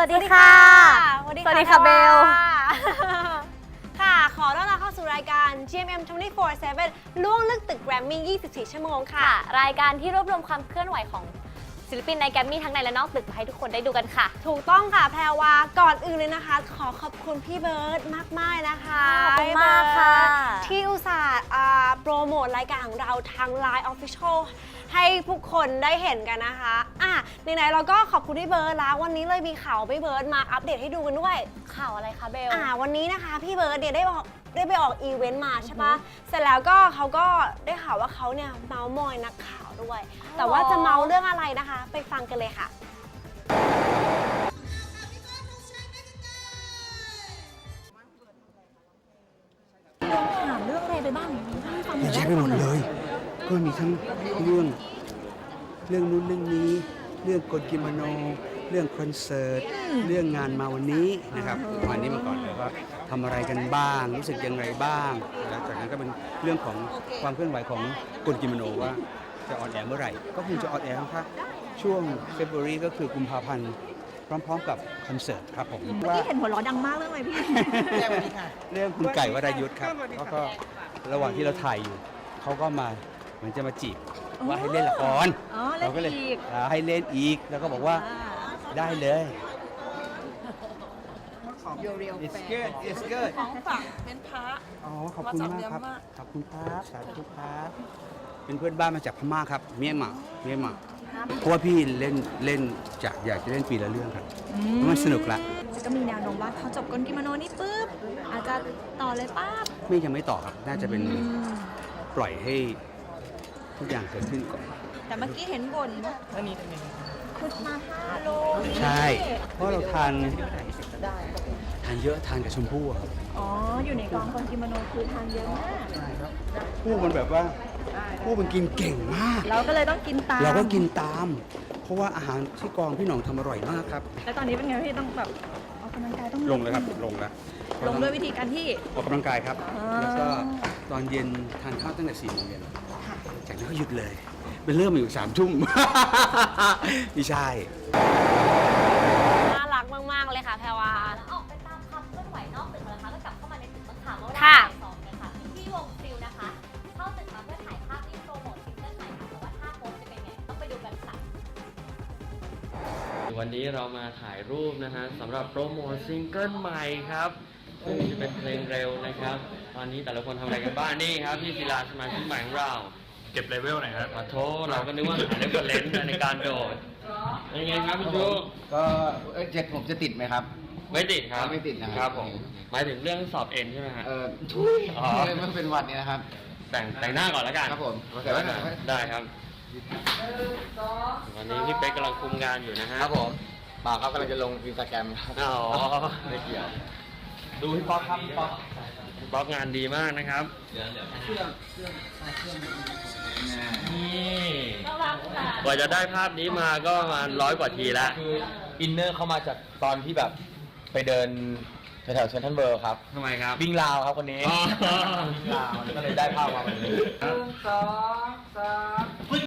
วัสดีค่ะ สวัสดีสวัสดีค่ะเบล ค่ะ ขอต้อนรับเข้าสู่รายการ GMM 24/7ล่วงลึกตึกแกรมมี่ 24 ชั่วโมงค่ะค่ะรายการที่รวบรวมความเคลื่อนไหวของ ศิลปินในแกรมมี่ทั้งในและนอกตึกมาให้ทุกคนได้ดูกันค่ะ ถูกต้องค่ะแพรวาก่อนอื่นเลยนะคะ ขอขอบคุณพี่เบิร์ดมากๆนะคะขอบคุณมากค่ะพี่เบิร์ดที่อุตส่าห์อ่าโปรโมทรายการของเราทาง Line Official ให้ผู้คนได้เห็นกันนะคะ อะไหนๆเราก็ขอบคุณพี่เบิร์ดแล้ววันนี้เลยมีข่าวพี่เบิร์ดมาอัปเดตให้ดูกันด้วย ข่าวอะไรคะเบล อ่าวันนี้นะคะพี่เบิร์ดเนี่ยได้บอกได้ไปออกอีเวนต์มาใช่ปะเสร็จแล้วก็เขาก็ได้ข่าวว่าเขาเนี่ยเมาส์มอยนักข่าว ด้วย แต่ว่าจะเมาเรื่องอะไรนะคะ ไปฟังกันเลยค่ะถามเรื่องอะไรไปบ้างให้ฟังหเยน่อยอะแยะไปหมดเลย ก็มีทั้งเรื่องเรื่องนู้นเรื่องนี้ เรื่องกฎกิโมโน เรื่องคอนเสิร์ต เรื่องงานมาวันนี้นะครับวันนี้มาก่อนเลยว่าทำอะไรกันบ้าง รู้สึกยังไงบ้าง แล้วจากนั้นก็เป็นเรื่องของความเคลื่อนไหวของกฎกิโมโนว่า จะออนแอร์เมื่อไหร่ ก็คงจะออนแอร์ครับช่วงเฟบรุรีก็คือกุมภาพันธ์พร้อมๆกับคอนเสิร์ตครับผมเมื่อกี้เห็นหัวเราะดังมากเรื่องอะไรพี่เรื่องคุณไก่วรายุทธ์ครับแล้วก็ระหว่างที่เราถ่ายอยู่เขาก็มาเหมือนจะมาจีบว่าให้เล่นละครอ๋อเล่นเราก็เลยอีกอ่าให้เล่นอีกแล้วก็บอกว่าอ่าได้เลย It's good It's good ของฝากเป็นพระ อ๋อ ขอบคุณมากครับมาจากเมียนมาขอบคุณครับ สาธุครับ เป็นเพื่อนบ้านมาจากพม่าครับ เมียนมาเมียนมาเพราะว่าพี่เล่นเล่นจากอยากจะเล่นปีละเรื่องครับเพราะมันสนุกละก็มีแนวโน้มว่าเขาจบกลกิโมโนนี่ปุ๊บอาจจะต่อเลยป้าบไม่ยังไม่ต่อครับ น่าจะเป็นปล่อยให้ทุกอย่างเกิดขึ้นก่อน แต่เมื่อกี้เห็นบ่นว่าคุณมาห้าโลใช่ เพราะเราทานทานเยอะทานกับชมพู่อะครับอ๋อ อยู่ในกองกลกิโมโนคือทานเยอะมากผู้มันแบบว่า ผู้มันกินเก่งมาก เราก็เลยต้องกินตามเราก็กินตาม เพราะว่าอาหารที่กองพี่หน่องทำอร่อยมากครับ แล้วตอนนี้เป็นไงพี่ต้องแบบออกกำลังกายต้องลงเลยครับลงแล้วลงด้วยวิธีการที่ ออกกำลังกายครับ อ๋อ แล้วก็ตอนเย็นทานข้าวตั้งแต่สี่โมงเย็นจากนั้นก็หยุดเลยเป็นเริ่มมาอยู่สามทุ่ม ไม่ใช่ วันนี้เรามาถ่ายรูปนะฮะสำหรับโปรโมทซิงเกิลใหม่ครับซึ่งจะเป็นเพลงเร็วนะครับ ตอนนี้แต่ละคนทำอะไรกันบ้างนี่ครับพี่ศิลาสมาชิกใหม่ของเราเก็บเลเวลหน่อยครับขอโทษเราก็นึกว่าหาเรฟเฟอร์เรนซ์ในการโดดเป็นไงครับพี่ชูก็เอ้ยเจ็ดผมจะติดไหมครับ ไม่ติดครับไม่ติดนะครับ ครับผมหมายถึงเรื่องสอบเอ็นใช่ไหมฮะ เออทุยอ๋อ เลยมันเป็นหวัดเนี่ยนะครับ แต่งแต่งหน้าก่อนแล้วกันครับผมเดี๋ยวนะได้ครับ วันนี้พี่เป๊กกำลังคุมงานอยู่นะฮะครับผมเปล่าครับกำลังจะลงอินสตาแกรมครับอ๋อไม่เกี่ยว ดูพี่ป๊อกครับพี่ป๊อกพี่ป๊อกงานดีมากนะครับนี่กว่าจะได้ภาพนี้มาก็ประมาณร้อยกว่าทีแล้วคืออินเนอร์เข้ามาจากตอนที่แบบไปเดินแถวๆเซนทรัลเวิร์ครับทำไมครับวิ่งราวครับคนนี้อ๋อวิ่งราวก็เลยได้ภาพมาแบบนี้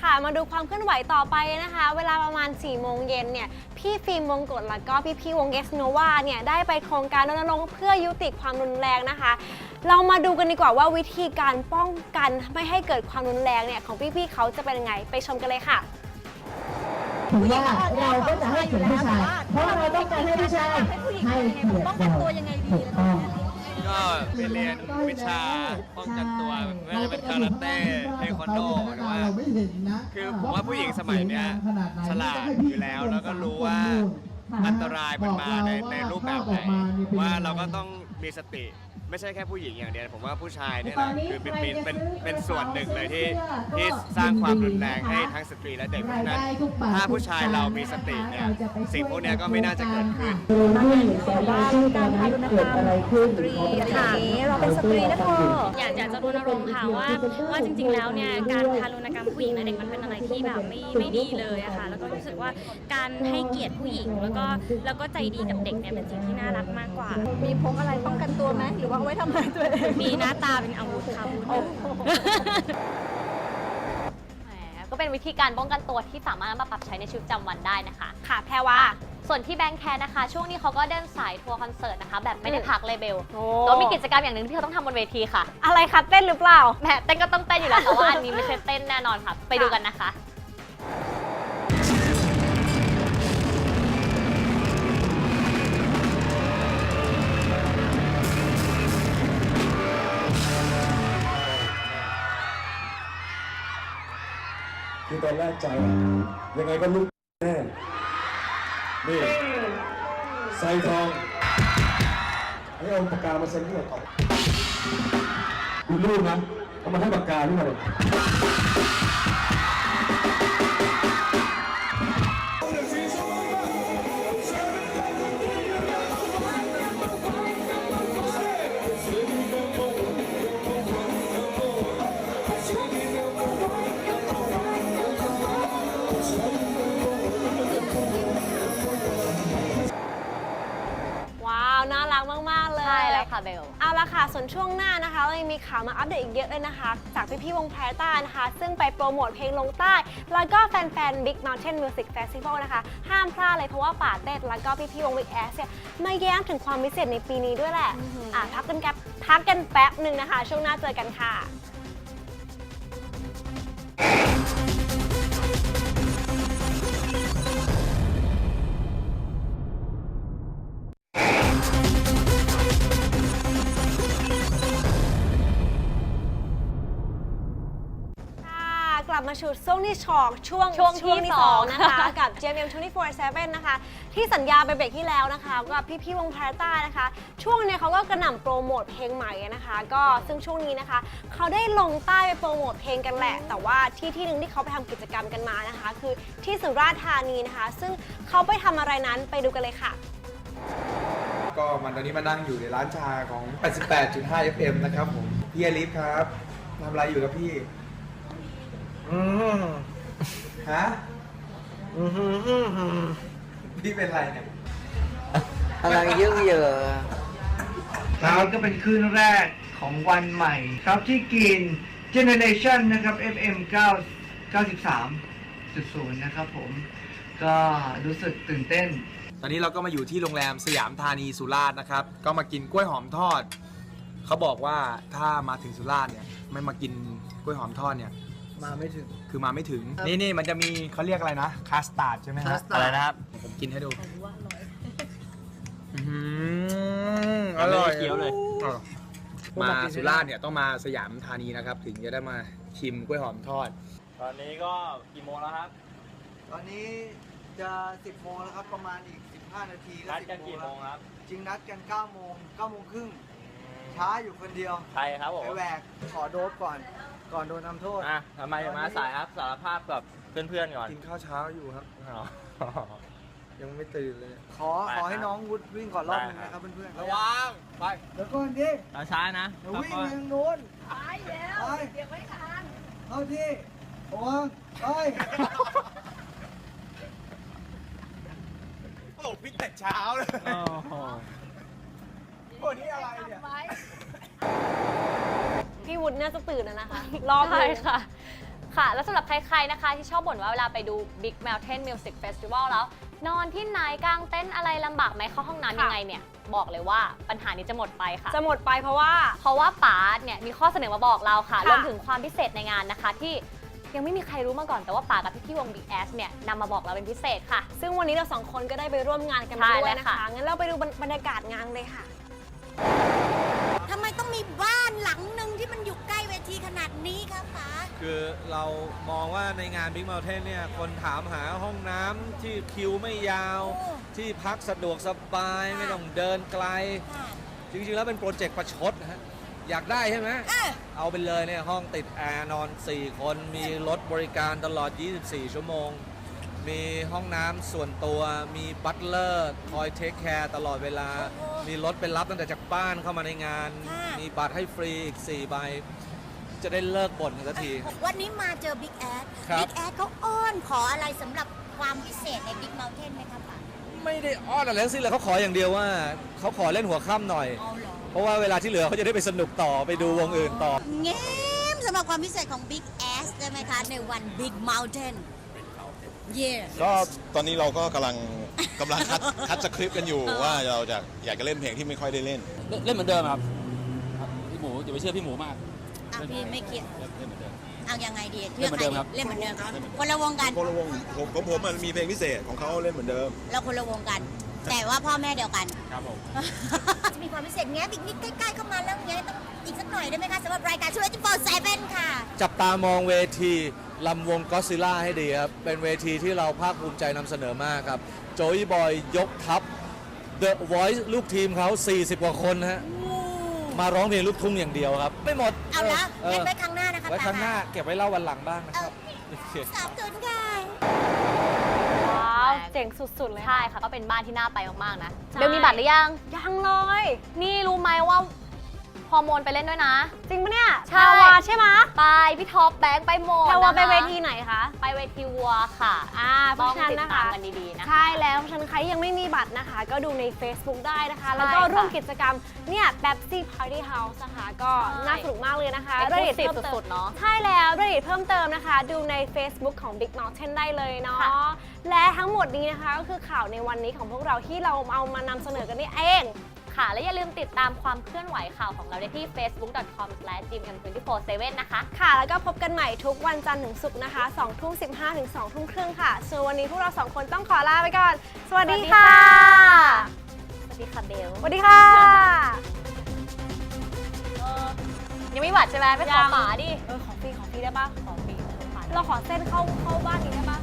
ค่ะมาดูความเคลื่อนไหวต่อไปนะคะ เวลาประมาณ4โมงเย็นเนี่ย พี่ฟิล์มวงกฎแล้วก็พี่พี่ๆวงเกสโนวาเนี่ยได้ไปโครงการรณรงค์เพื่อยุติความรุนแรงนะคะ เรามาดูกันดีกว่าว่าวิธีการป้องกันไม่ให้เกิดความรุนแรงเนี่ยของพี่ๆเขาจะเป็นยังไงไปชมกันเลยค่ะ ถือว่าเราก็จะให้เกียรติผู้ชาย เพราะเราต้องการให้ผู้ชายให้เกียรติเราถูกต้อง ก็ไปเรียนวิชาป้องกันตัวไม่ว่าจะเป็นคาราเต้เทควันโดหรือว่าคือผมว่าผู้หญิงสมัยเนี้ยฉลาดอยู่แล้วแล้วก็รู้ว่าอันตรายมันมาในในรูปแบบไหนว่าเราก็ต้อง มีสติ ไม่ใช่แค่ผู้หญิงอย่างเดียวผมว่าผู้ชายเนี่ยแหละคือเป็นเป็นเป็นเป็นส่วนหนึ่งเลยที่ที่สร้างความรุนแรงให้ทั้งสตรีและเด็กเพราะฉะนั้นถ้าผู้ชายเรามีสติเนี่ยสิ่งพวกเนี้ยก็ไม่น่าจะเกิดขึ้นแต่ว่าการทารุณกรรมสตรีค่ะเราเป็นสตรีนะเธออยากอยากจะรณรงค์ค่ะว่าว่าจริง ๆ แล้วเนี่ยการทารุณกรรมผู้หญิงและเด็กมันเป็นอะไรที่แบบไม่ไม่ดีเลยอะค่ะแล้วก็รู้สึกว่าการให้เกียรติผู้หญิงแล้วก็แล้วก็ใจดีกับเด็กเนี่ยเป็นสิ่งที่น่ารักมากกว่า มีพกอะไรป้องกันตัวไหมหรือว่าเอาไว้ทำอะไรตัวเองมีหน้าตาเป็นอาวุธค่ะอาวุธแหมก็เป็นวิธีการป้องกันตัวที่สามารถมาปรับใช้ในชีวิตประจำวันได้นะคะ ค่ะแพรว่าส่วนที่แบงค์แคร์นะคะ ช่วงนี้เขาก็เดินสายทัวร์คอนเสิร์ตนะคะ แบบไม่ได้อืมพักเลยเบลโอ้ก็มีกิจกรรมอย่างหนึ่งที่เขาต้องทำบนเวทีค่ะอะไรคะเต้นหรือเปล่า แหมเต้นก็ต้องเต้นอยู่แล้วแต่ว่าอันนี้ไม่ใช่เต้นแน่นอนค่ะ ไปดูกันนะคะ คนแรกใจอะยังไงก็ลุกแน่นี่ใส่ทองให้เอาปากกามาเซ็นที่หัวต่อดูรูปนะเอามาให้ปากกาที่มาเลย ค่ะเบล เอาละค่ะ ส่วนช่วงหน้านะคะเรายังมีข่าวมาอัปเดตอีกเยอะเลยนะคะ จากพี่ๆวงแพรต้านะคะ ซึ่งไปโปรโมทเพลงลงใต้ แล้วก็แฟนๆ Big Mountain Music Festival นะคะ ห้ามพลาดเลยเพราะว่าป่าเต้ดแล้วก็พี่ๆวง Big Ass เนี่ยมาแย้มถึงความพิเศษในปีนี้ด้วยแหละ อะพักกันแป๊บพักกันแป๊บหนึ่งนะคะ ช่วงหน้าเจอกันค่ะค่ะ มาชูช่วงที่ชอกช่วงช่วงที่ที่สสอองงนะคะ กับ JMM 24/7 นะคะ ที่สัญญาไปเบรกที่แล้วนะคะกับพี่ๆวงแพรต้านะคะ ช่วงเนี้ยเขาก็กระหน่ำโปรโมทเพลงใหม่นะคะ ก็ซึ่งช่วงนี้นะคะ เขาได้ลงใต้ไปโปรโมทเพลงกันแหละ แต่ว่าที่ที่หนึ่งที่เขาไปทำกิจกรรมกันมานะคะ คือที่สุราษฎร์ธานีนะคะ ซึ่งเขาไปทำอะไรนั้นไปดูกันเลยค่ะ ก็มันตอนนี้มานั่งอยู่ในร้านชาของ 88.5 FM นะครับผม พี่อลิฟครับทำอะไรอยู่ครับพี่ อืมฮะอืมพี่เป็นไรเนี่ยอะไรเยอะเยอะครับก็เป็นคืนแรกของวันใหม่ ครับที่กิน Generation นะครับ FM 9 93.0 นะครับผม ก็รู้สึกตื่นเต้น ตอนนี้เราก็มาอยู่ที่โรงแรมสยามธานีสุราษฎร์นะครับ ก็มากินกล้วยหอมทอด เขาบอกว่าถ้ามาถึงสุราษฎร์เนี่ย ไม่มากินกล้วยหอมทอดเนี่ย มาไม่ถึง คือมาไม่ถึงนี่นี่มันจะมีเขาเรียกอะไรนะคาสตาร์ดใช่ไหมฮะ custard อะไรนะครับผมกินให้ดูอื้อหืออร่อยไม่ได้เคี้ยวเลยออมาสุราษฎร์เนี่ยต้องมาสยามธานีนะครับ ถึงจะได้มาชิมกล้วยหอมทอด ตอนนี้ก็กี่โมงแล้วครับตอนนี้จะ 10โมงแล้วครับ ประมาณอีก 15 นาทีก็นัดกัน10กี่โมงครับจริงนัดกัน9โมง9โมงครึ่งช้าอยู่คนเดียว ใครครับผมไปแหวกขอโดบก่อน ก่อนโดนทำโทษ อะทำไมถึงมาสายครับสารภาพกับเพื่อนๆก่อนกินข้าวเช้าอยู่ครับ อ๋อ ยังไม่ตื่นเลย ขอไปขอให้ครับน้องวุฒิวิ่งก่อนรอบหนึงได้นะคครัรับ บเพื่อนๆระวังไปเดี๋ยวก่อนดิช้าๆนะเดี๋ยววิ่งไปทางโน้น ไปแล้วเดี๋ยวไม่ทันเข้าที่โอ้ยไปโอ้พิกแต่เช้าเลย โอ้โหโอ้นี่อะไรเนี่ย พี่วุฒิน่าจะตื่นแล้วนะคะ รอบหใช่นึงค่ะ ค่ะ แล้วสำหรับใครๆนะคะ ที่ชอบบ่นว่าเวลาไปดู Big Mountain Music Festival แล้ว นอนที่ไหนกลางเต็นท์อะไรลำบากไหมเข้าห้องน้ำยังไงเนี่ย บอกเลยว่าปัญหานี้จะหมดไปค่ะ จะหมดไปเพราะว่า เพราะว่าป๋าเนี่ยมีข้อเสนอมาบอกเราค่ะ ค่ะ รวมถึงความพิเศษในงานนะคะ ที่ยังไม่มีใครรู้มาก่อนแต่ว่าป๋ากับพี่ๆวง Big Ass เนี่ยนำมาบอกเราเป็นพิเศษค่ะ ซึ่งวันนี้เราสองคนก็ได้ไปร่วมงานกันมาใช่ด้วยแล้วนะค่ะ คะ งั้นเราไปดูบรรยากาศงานเลยค่ะท คือเรามองว่าในงาน Big Mountain เนี่ยคนถามหาห้องน้ำที่คิวไม่ยาวที่พักสะดวกสบายไม่ต้องเดินไกลจริงๆ แล้วเป็นโปรเจกต์ประชดนะฮะอยากได้ใช่ไหมเอาไปเลยเนี่ยห้องติดแอร์นอน 4 คนมีรถบริการตลอด 24 ชั่วโมง มีห้องน้ำส่วนตัวมีบัตเลอร์คอยเทคแคร์ตลอดเวลามีรถไปรับตั้งแต่จากบ้านเข้ามาในงานมีบัตรให้ฟรีอีก 4 ใบ จะได้เลิกบ่นกันสักที วันนี้มาเจอบิ๊กแอดครับ บิ๊กแอดเขาอ้อนขออะไรสำหรับความพิเศษในบิ๊กเม t เทนไหมครับป๋าไม่ได้อ้อนอะไรทั้งสิ้นเลยเขาขออย่างเดียวว่าเขาขอเล่นหัวค่ำหน่อย เอาเหรอเพราะว่าเวลาที่เหลือเขาจะได้ไปสนุกต่อไปดูวงอื่นต่อแง้มสำหรับความพิเศษของ Big Ass นะช่ไหมคะ ในวัน Big Mountain yeah ก็ตอนนี้เราก็กำลังกำลังคัดคัดสคริปต์กันอยู่ว่าเราจะอยากจะเล่นเพลงที่ไม่ค่อยได้เล่น เล่นเหมือนเดิมครับพี่หมูอย่าไปเชื่อพี่หมูมาก อะพี่ไม่เกี่ยวเล่นเหมือนเดิมเอายังไงดีเล่นเหมือนเดิมครับเล่นเหมือนเดิมคนละวงกันคนละวงผมของผมมันมีเพลงพิเศษของเขาเล่นเหมือนเดิมเราคนละวงกัน แต่ว่าพ่อแม่เดียวกันครับผมจะมีความพิเศษแง้มอีกนิดใกล้ๆเข้ามาแล้วแง้มต้องอีกสักหน่อยได้ไหมคะสำหรับรายการช่วยจิโฟเซเว่นค่ะ จับตามองเวทีลำวงก็ซิล่าให้ดีครับ เป็นเวทีที่เราภาคภูมิใจนำเสนอมากครับโจยบอยยกทัพ The Voice ลูกทีมเขา40 กว่าคนนะฮะ มาร้องเพลงลูกทุ่งอย่างเดียวครับ ไม่หมดเอาละเออเล่นไว้ครั้งหน้านะคะไว้ครั้งหน้าเก็บไว้เล่าวันหลังบ้างนะครับโอเคขอบคุณค่ะว้าว เจ๋งสุด ๆ เลย ใช่ค่ะ ก็เป็นบ้านที่น่าไปมาก ๆ นะใช่เบลมีบัตรหรือยัง ยังเลย นี่รู้ไหมว่า ฮอร์โมนไปเล่นด้วยนะ จริงปะเนี่ยใช่ แพรวาใช่ไหมไปพี่ท็อปแบงค์ไปหมดแพรวาไปนะคะเวทีไหนคะ ไปเวทีวัวค่ะอ่าเพต้ราะองฉะนั้นติดนะตาคะ มกันดีๆนะคะ ใช่แล้วเพราะฉะนั้นใครยังไม่มีบัตรนะคะ ก็ดูใน Facebook ได้นะคะใช่แล้วก็ค่ะร่วมกิจกรรมเนี่ย Pepsi Party House นะคะ ก็ใช่ น่าสนุกมากเลยนะคะ Exclusive รายละเอียดเพิ่มเติมสุดๆเนอะใช่แล้วรายละเอียดเพิ่มเติมนะคะ ดูใน Facebook ของ Big Mountain ได้เลยเนาะค่ะ และทั้งหมดนี้นะคะ ก็คือข่าวในวันนี้ของพวกเราที่เราเอามานำเสนอกันนี่เอง ค่ะ และอย่าลืมติดตามความเคลื่อนไหวข่าวของเราได้ที่ facebook.com/gmm247 นะคะ ค่ะ แล้วก็พบกันใหม่ทุกวันจันทร์ถึงศุกร์นะคะ2ทุ่ม15ถึง2ทุ่มครึ่งค่ะ ส่วนวันนี้พวกเราสองคนต้องขอลาไปก่อน สวัสดีค่ะ สวัสดีค่ะเบล สวัสดีค่ะยังไม่หวัดใช่ไหมไปขอยังฝาดิ เออขอฟรีขอฟรีได้ป่ะ ขอฟรีเราขอเส้นเข้าเข้าบ้านนี้ได้ป่ะ